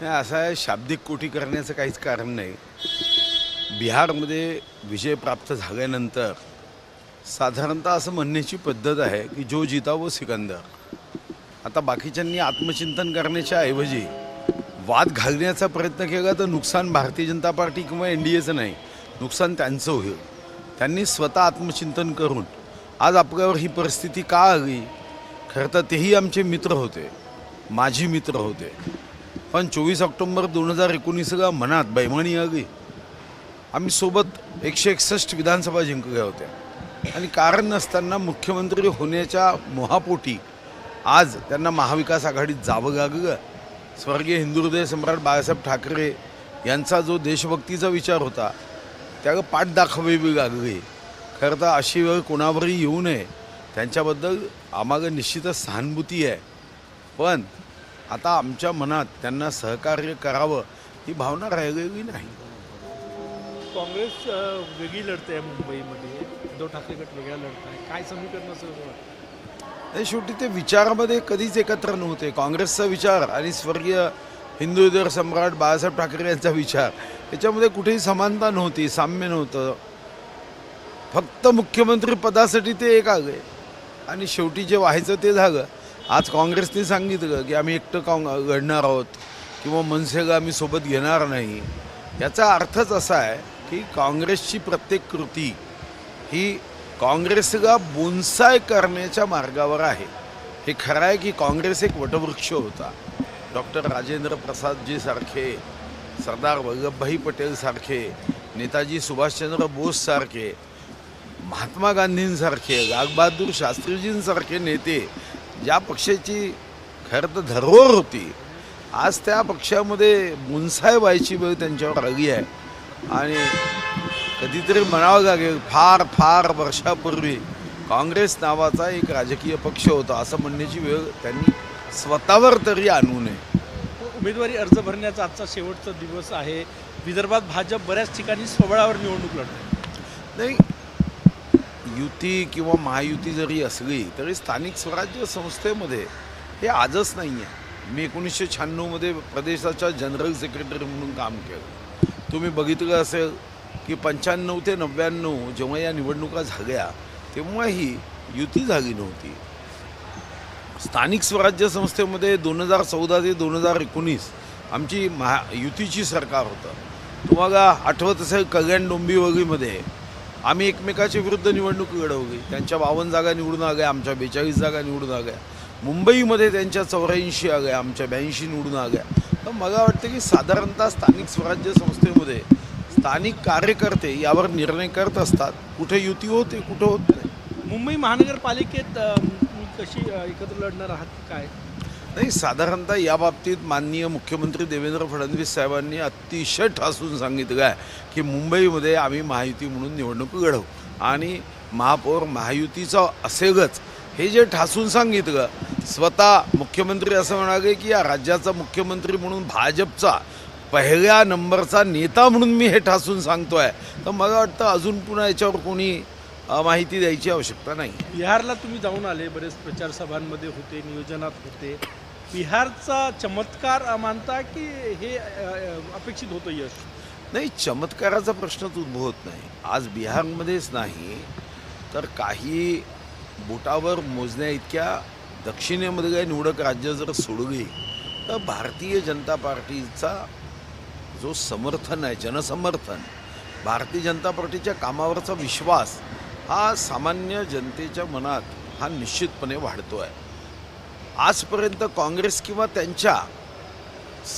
नाही असं आहे शाब्दिक कोटी करण्याचं काहीच कारण नाही. बिहारमध्ये विजय प्राप्त झाल्यानंतर साधारणतः असं म्हणण्याची पद्धत आहे की जो जिता वो सिकंदर. आता बाकीच्यांनी आत्मचिंतन करण्याच्या ऐवजी वाद घालण्याचा प्रयत्न केला तर नुकसान भारतीय जनता पार्टी किंवा एन डी एचं नाही नुकसान त्यांचं होईल. त्यांनी स्वतः आत्मचिंतन करून आज आपल्यावर ही परिस्थिती का आली? खरं तर तेही आमचे मित्र होते माझी मित्र होते. पण चोवीस ऑक्टोंबर दोन हजार एकोणीसला मनात बैमानी आली. आम्ही सोबत एकशे एकसष्ट विधानसभा जिंकल्या होत्या. आणि कारण नसताना मुख्यमंत्री होण्याच्या मोहापोटी आज त्यांना महाविकास आघाडीत जावं लागलं. स्वर्गीय हिंदुहृदय सम्राट बाळासाहेब ठाकरे यांचा जो देशभक्तीचा विचार होता त्याला पाठ दाखवावी लागली. खरं तर अशी वेळ कोणावरही येऊ नये. त्यांच्याबद्दल आम्हाला निश्चितच सहानुभूती आहे. पण आता आमच्या मनात त्यांना सहकार्य करावं ही भावना राहिलेली नाही. काँग्रेस वेगळी लढते आहे मुंबईमध्ये. उद्धव ठाकरे गट वेगळा लढत आहे. काय समीकरण असं? शेवटी ते विचारामध्ये कधीच एकत्र नव्हते. काँग्रेसचा विचार आणि स्वर्गीय हिंदू हृदय सम्राट बाळासाहेब ठाकरे यांचा विचार याच्यामध्ये कुठेही समानता नव्हती साम्य नव्हतं. फक्त मुख्यमंत्री पदासाठी ते एक आले. आणि शेवटी जे व्हायचं ते झालं. आज काँग्रेसने सांगितलं की आम्ही एकटं काँग घडणार आहोत किंवा मनसेला आम्ही सोबत घेणार नाही. याचा अर्थच असा आहे की काँग्रेसची प्रत्येक कृती ही काँग्रेसला बोन्साय करण्याच्या मार्गावर आहे. हे खरं आहे की काँग्रेस एक वटवृक्ष होता. डॉक्टर राजेंद्र प्रसादजी सारखे सरदार वल्लभभाई पटेल सारखे नेताजी सुभाषचंद्र बोस सारखे महात्मा गांधींसारखे लालबहादूर शास्त्रीजींसारखे नेते ज्या पक्षाची खरं तर धरोहर होती आज त्या पक्षामध्ये मुनसाय व्हायची वेळ त्यांच्यावर आली आहे. आणि कधीतरी म्हणावं लागेल फार फार वर्षापूर्वी काँग्रेस नावाचा एक राजकीय पक्ष होता असं म्हणण्याची वेळ त्यांनी स्वतःवर तरी आणू नये. उमेदवारी अर्ज भरण्याचा आजचा शेवटचा दिवस आहे. विदर्भात भाजप बऱ्याच ठिकाणी स्वबळावर निवडणूक लढते. नाही युती किंवा महायुती जरी असली तरी स्थानिक स्वराज्य संस्थेमध्ये हे आजच नाही आहे मी एकोणीसशे शहाण्णवमध्ये प्रदेशाच्या जनरल सेक्रेटरी म्हणून काम केलं. तुम्ही बघितलं असेल की पंच्याण्णव ते नव्याण्णव जेव्हा या निवडणुका झाल्या तेव्हाही युती झाली नव्हती. स्थानिक स्वराज्य संस्थेमध्ये दोन हजार चौदा ते दोन हजार एकोणीस आमची महा युतीची सरकार होतं. तुम्हाला आठवत असेल कल्याण डोंबिवलीमध्ये आम्ही एकमेकाच्या विरुद्ध निवडणूक लढवली. त्यांच्या बावन्न जागा निवडून आल्या आमच्या बेचाळीस जागा निवडून आल्या. मुंबईमध्ये त्यांच्या चौऱ्याऐंशी आल्या आमच्या ब्याऐंशी निवडून आल्या. तर मला वाटतं की साधारणतः स्थानिक स्वराज्य संस्थेमध्ये स्थानिक कार्यकर्ते यावर निर्णय करत असतात. कुठे युती होते कुठं होत नाही. मुंबई महानगरपालिकेत कशी एकत्र लढणार आहात काय? नाही साधारणतः या बाबतीत माननीय मुख्यमंत्री देवेंद्र फडणवीस साहेबांनी अतिशय ठासून सांगितलं आहे की मुंबईमध्ये आम्ही महायुती म्हणून निवडणूक घडवू आणि महापौर महायुतीचा असेलच हे जे ठासून सांगितलं स्वतः मुख्यमंत्री असं म्हणाले की या राज्याचा मुख्यमंत्री म्हणून भाजपचा पहिल्या नंबरचा नेता म्हणून मी हे ठासून सांगतो आहे तर मला वाटतं अजून पुन्हा याच्यावर कोणी माहिती द्यायची आवश्यकता नाही. बिहारला तुम्ही जाऊन आले बरेच प्रचार सभांमध्ये होते नियोजनात होते. बिहारचा चमत्कार मानता की हे अपेक्षित होतं यश? नाही चमत्काराचा प्रश्नच उद्भवत नाही. आज बिहारमध्येच नाही तर काही बोटावर मोजण्या इतक्या दक्षिणेमधल्या निवडक राज्य जर सोडली तर भारतीय जनता पार्टीचा जो समर्थन आहे जनसमर्थन भारतीय जनता पार्टीच्या कामावरचा विश्वास हा सामान्य जनतेच्या मनात हा निश्चितपणे वाढतो आहे आजपर्यंत काँग्रेस किंवा त्यांच्या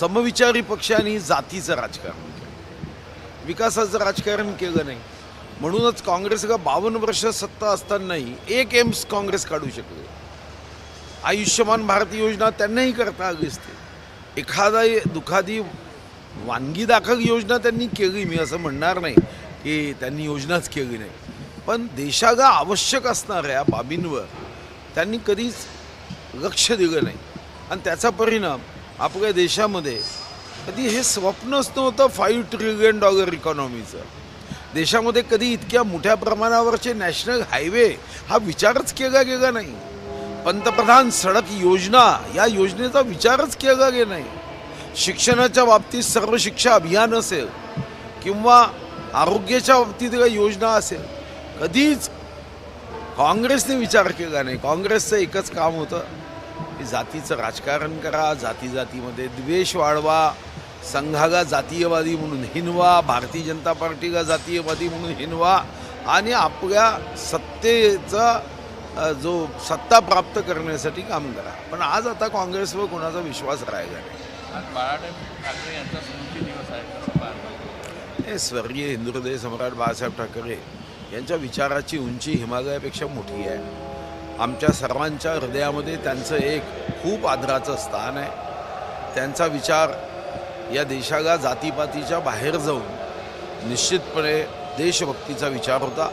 समविचारी पक्षांनी जातीचं राजकारण केलं. विकासाचं राजकारण केलं नाही. म्हणूनच काँग्रेस का बावन्न वर्ष सत्ता असतानाही एक एम्स काँग्रेस काढू शकले. आयुष्यमान भारत योजना त्यांनाही करता आली असते. एखादा दुखादी वानगी दाखल योजना त्यांनी केली मी असं म्हणणार नाही की त्यांनी योजनाच केली नाही. पण देशाला आवश्यक असणाऱ्या बाबींवर त्यांनी कधीच लक्ष दिलं नाही. आणि त्याचा परिणाम आपल्या देशामध्ये कधी हे स्वप्नच नव्हतं फाईव्ह ट्रिलियन डॉलर इकॉनॉमीचं देशामध्ये कधी इतक्या मोठ्या प्रमाणावरचे नॅशनल हायवे हा विचारच केला गेला नाही. पंतप्रधान सडक योजना या योजनेचा विचारच केला गेला नाही. शिक्षणाच्या बाबतीत सर्व शिक्षा अभियान असेल किंवा आरोग्याच्या बाबतीत काही योजना असेल कधीच काँग्रेसने विचार केला नाही. काँग्रेसचं एकच काम होतं की जातीचं राजकारण करा जाती जातीमध्ये द्वेष वाढवा संघाला जातीयवादी म्हणून हिनवा भारतीय जनता पार्टीला जातीयवादी म्हणून हिनवा आणि आपल्या सत्तेचा जो सत्ता प्राप्त करण्यासाठी काम करा. पण आज आता काँग्रेसवर कोणाचा विश्वास राहिला नाही. हे स्वर्गीय हिंदुहृदय सम्राट बाळासाहेब ठाकरे यांच्या विचाराची उंची हिमालयापेक्षा मोठी आहे. आमच्या सर्वांच्या हृदयामध्ये त्यांचं एक खूप आदराचं स्थान आहे. त्यांचा विचार या देशाला जातीपातीच्या बाहेर जाऊन निश्चितपणे देशभक्तीचा विचार होता.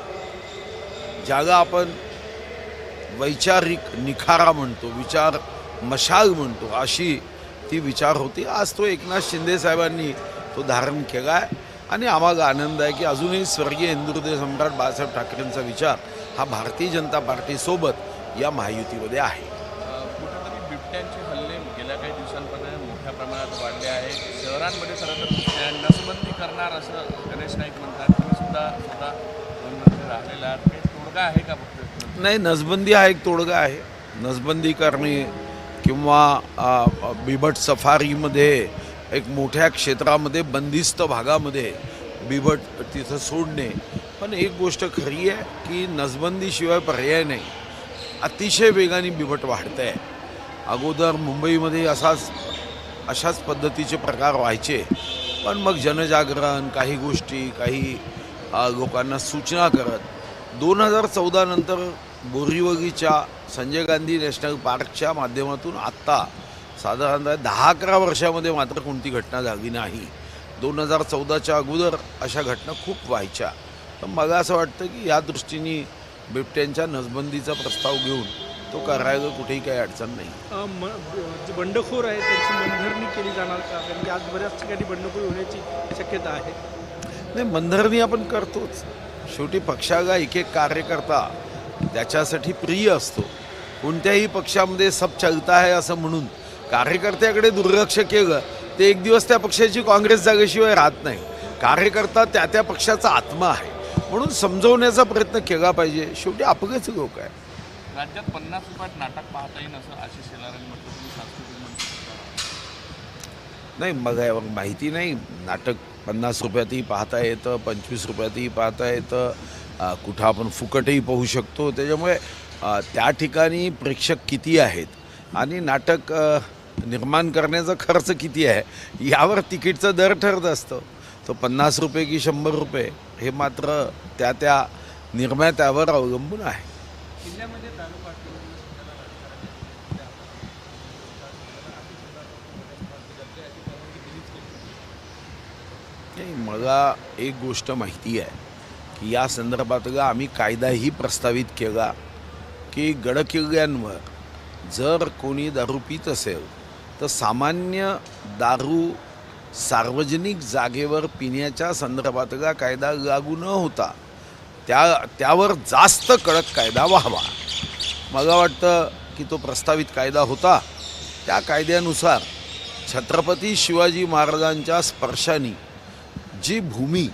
ज्याला आपण वैचारिक निखारा म्हणतो विचार मशाल म्हणतो अशी ती विचार होती. आज तो एकनाथ शिंदे साहेबांनी तो धारण केला आहे आणि आम्हाला आनंद आहे की अजूनही स्वर्गीय हिंदुहृदय सम्राट बाळासाहेब ठाकरेंचा विचार हा भारतीय जनता पार्टीसोबत या महायुतीमध्ये आहे. कुठेतरी बिबट्यांचे हल्ले गेल्या काही दिवसांपर्यंत मोठ्या प्रमाणात वाढले आहेत. शहरांमध्ये खरं तर बिबट्या नसबंदी करणार असं गणेश नाईक म्हणतात. तुम्ही सुद्धा स्वतः वनमंत्री राहिलेला आहात. काही तोडगा आहे का फक्त? नाही नसबंदी हा एक तोडगा आहे. नसबंदी करणे किंवा बिबट सफारीमध्ये एक मोठ्या क्षेत्रामध्ये बंदिस्त भागामध्ये बिबट तिथं सोडणे. पण एक गोष्ट खरी आहे की नसबंदीशिवाय पर्याय नाही. अतिशय वेगाने बिबट वाढत आहे अगोदर मुंबईमध्ये असाच अशाच पद्धतीचे प्रकार व्हायचे. पण मग जनजागरण काही गोष्टी काही लोकांना सूचना करत दोन हजार चौदानंतर बोरीवगीच्या संजय गांधी नॅशनल पार्कच्या माध्यमातून आत्ता साधारणतः दहा अकरा वर्षामध्ये मात्र कोणती घटना झाली नाही. दोन हजार चौदाच्या अगोदर अशा घटना खूप व्हायच्या. तर मला असं वाटतं की या दृष्टीने बिबट्यांच्या नसबंदीचा प्रस्ताव घेऊन तो करायला कुठेही काही अडचण नाही. बंडखोर आहे त्यांची मनधरणी केली जाणार का? कारण की आज बऱ्याच ठिकाणी बंडखोरी होण्याची शक्यता आहे. नाही मनधरणी आपण करतोच. शेवटी पक्षाला एक एक कार्यकर्ता त्याच्यासाठी प्रिय असतो. कोणत्याही पक्षामध्ये सब चलता आहे असं म्हणून कार्यकर्त्याकडे दुर्लक्ष केलं ते एक दिवस त्या पक्षाची काँग्रेस जागेशिवाय राहत नाही. कार्यकर्ता त्या त्या पक्षाचा आत्मा आहे. म्हणून समजवण्याचा प्रयत्न केला पाहिजे. शेवटी अपघाच लोक आहे. राज्यात पन्नास रुपयात नाटक पाहता येईल असं आशिष शेलारांनी म्हटलं. सांस्कृतिक नाही मला माहिती नाही. नाटक पन्नास रुपयातही पाहता येतं पंचवीस रुपयातही पाहता येतं. कुठं आपण फुकटही पाहू शकतो. त्याच्यामुळे त्या ठिकाणी प्रेक्षक किती आहेत आणि नाटक निर्माण करण्याचा खर्च किती आहे यावर तिकीटचा दर ठरत असतं. तो पन्नास रुपये की शंभर रुपये. हे मात्र त्या त्या निर्मात्यावर अवलंबून आहे. मला एक गोष्ट माहिती आहे की या संदर्भातला आम्ही कायदाही प्रस्तावित केला की गडकिल्ल्यांवर जर कोणी दारू पित असेल तर सामान्य दारू सार्वजनिक जागेवर पिण्याच्या संदर्भातला कायदा लागू न होता त्या त्यावर जास्त कडक कायदा व्हावा. मला वाटतं की तो प्रस्तावित कायदा होता. त्या कायद्यानुसार छत्रपती शिवाजी महाराजांच्या स्पर्शाने जी भूमी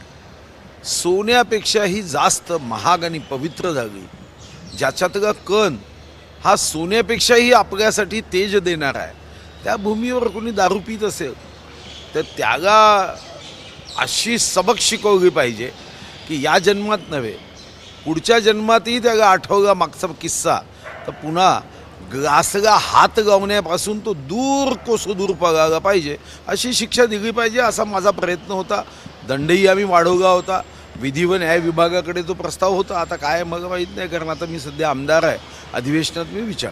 सोन्यापेक्षाही जास्त महाग आणि पवित्र झाली ज्याच्यातला कण हा सोन्यापेक्षाही आपल्यासाठी तेज देणार आहे त्या भूमीवर कोणी दारू पित असेल? तर त्याला अशी सबक शिकवली पाहिजे की या जन्मात नव्हे पुढच्या जन्मातही त्याला आठवला मागचा किस्सा. तर पुन्हा ग्लासला हात गावण्यापासून तो दूर कोसो दूर पळायला पाहिजे अशी शिक्षा दिली पाहिजे असा माझा प्रयत्न होता. दंडही आम्ही वाढवला होता. विधी व न्याय विभागाकडे तो प्रस्ताव होता. आता काय मग माहीत नाही कारण आता मी सध्या आमदार आहे. अधिवेशनात मी विचार